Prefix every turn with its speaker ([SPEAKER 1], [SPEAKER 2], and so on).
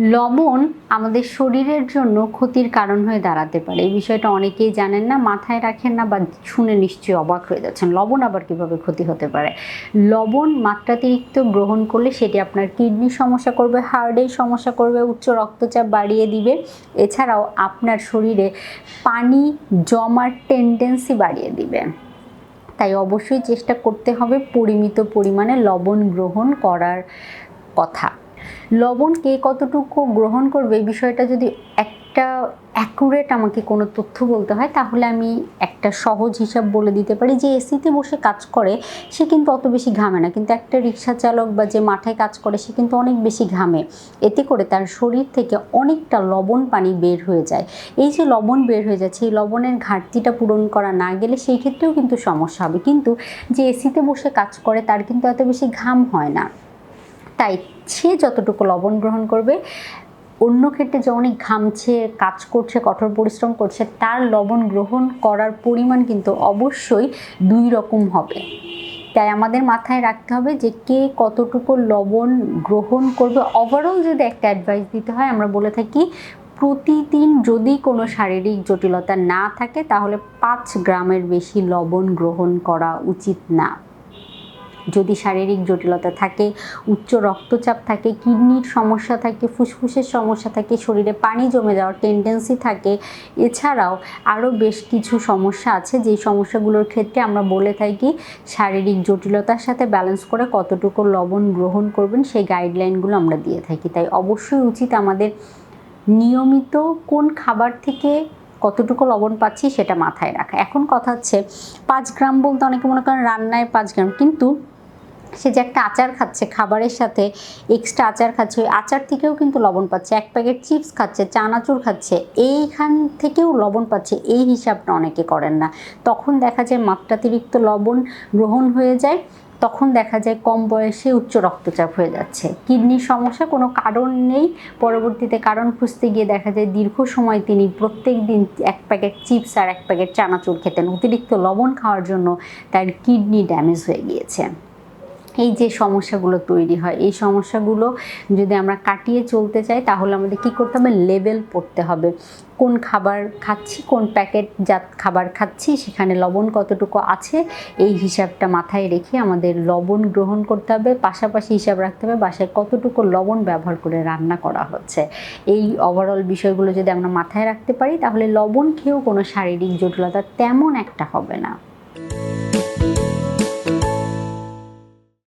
[SPEAKER 1] লবণ আমাদের শরীরের জন্য ক্ষতির কারণ হয়ে দাঁড়াতে পারে। এই বিষয়টা অনেকেই জানেন না, মাথায় রাখেন না বা শুনে নিশ্চয়ই অবাক হয়ে যাচ্ছেন, লবণ আবার কীভাবে ক্ষতি হতে পারে? লবণ মাত্রাতিরিক্ত গ্রহণ করলে সেটি আপনার কিডনির সমস্যা করবে, হার্টের সমস্যা করবে, উচ্চ রক্তচাপ বাড়িয়ে দিবে। এছাড়াও আপনার শরীরে পানি জমার টেন্ডেন্সি বাড়িয়ে দিবে। তাই অবশ্যই চেষ্টা করতে হবে পরিমিত পরিমাণে লবণ গ্রহণ করার কথা। লবণ কে কতটুকু গ্রহণ করবে বিষয়টা যদি একটা অ্যাকুরেট আমাকে কোনো তথ্য বলতে হয়, তাহলে আমি একটা সহজ হিসাব বলে দিতে পারি যে এসিতে বসে কাজ করে, সে কিন্তু অত বেশি ঘামে না। কিন্তু একটা রিক্সা চালক বা যে মাঠে কাজ করে, সে কিন্তু অনেক বেশি ঘামে। এতে করে তার শরীর থেকে অনেকটা লবণ পানি বের হয়ে যায়। এই যে লবণ বের হয়ে যাচ্ছে, এই লবণের ঘাটতিটা পূরণ করা না গেলে সেই ক্ষেত্রেও কিন্তু সমস্যা হবে। কিন্তু যে এসিতে বসে কাজ করে, তার কিন্তু এত বেশি ঘাম হয় না। তাই সে যতটুকু লবণ গ্রহণ করবে, অন্য ক্ষেত্রে যে অনেক ঘামছে, কাজ করছে, কঠোর পরিশ্রম করছে, তার লবণ গ্রহণ করার পরিমাণ কিন্তু অবশ্যই দুই রকম হবে। তাই আমাদের মাথায় রাখতে হবে যে কে কতটুকু লবণ গ্রহণ করবে। ওভারঅল যদি একটা অ্যাডভাইস দিতে হয়, আমরা বলে থাকি প্রতিদিন যদি কোনো শারীরিক জটিলতা না থাকে, তাহলে পাঁচ গ্রামের বেশি লবণ গ্রহণ করা উচিত না। যদি শারীরিক জটিলতা থাকে, উচ্চ রক্তচাপ থাকে, কিডনির সমস্যা থাকে, ফুসফুসের সমস্যা থাকে, শরীরে পানি জমে যাওয়ার টেন্ডেন্সি থাকে, এছাড়াও আরও বেশ কিছু সমস্যা আছে। যেই সমস্যাগুলোর ক্ষেত্রে আমরা বলে থাকি শারীরিক জটিলতার সাথে ব্যালেন্স করে কতটুকু লবণ গ্রহণ করবেন, সেই গাইডলাইনগুলো আমরা দিয়ে থাকি। তাই অবশ্যই উচিত আমাদের নিয়মিত কোন খাবার থেকে কতটুকু লবণ পাচ্ছি সেটা মাথায় রাখা। এখন কথা হচ্ছে, পাঁচ গ্রাম বলতে অনেকে মনে করেন রান্নায় পাঁচ গ্রাম, কিন্তু সে যে একটা আচার খাচ্ছে, খাবারের সাথে এক্সট্রা আচার খাচ্ছে, ওই আচার থেকেও কিন্তু লবণ পাচ্ছে। এক প্যাকেট চিপস খাচ্ছে চানাচুর খাচ্ছে, এইখান থেকেও লবণ পাচ্ছে, এই হিসাবটা অনেকে করেন না। তখন দেখা যায় মাত্রাতিরিক্ত লবণ গ্রহণ হয়ে যায়, তখন দেখা যায় কম বয়সে উচ্চ রক্তচাপ হয়ে যাচ্ছে। কিডনির সমস্যা কোনো কারণ নেই, পরবর্তীতে কারণ খুঁজতে গিয়ে দেখা যায় দীর্ঘ সময় তিনি প্রত্যেক দিন এক প্যাকেট চিপস আর এক প্যাকেট চানাচুর খেতেন। অতিরিক্ত লবণ খাওয়ার জন্য তার কিডনি ড্যামেজ হয়ে গিয়েছে। এই যে সমস্যাগুলো তৈরি হয়, এই সমস্যাগুলো যদি আমরা কাটিয়ে চলতে চাই, তাহলে আমাদের কী করতে হবে? লেভেল পড়তে হবে। কোন খাবার খাচ্ছি, কোন প্যাকেট জাত খাবার খাচ্ছি, সেখানে লবণ কতটুকু আছে, এই হিসাবটা মাথায় রেখে আমাদের লবণ গ্রহণ করতে হবে। পাশাপাশি হিসাব রাখতে হবে বাসায় কতটুকু লবণ ব্যবহার করে রান্না করা হচ্ছে। এই ওভারঅল বিষয়গুলো যদি আমরা মাথায় রাখতে পারি, তাহলে লবণ খেয়েও কোনো শারীরিক জটিলতা তেমন একটা হবে না।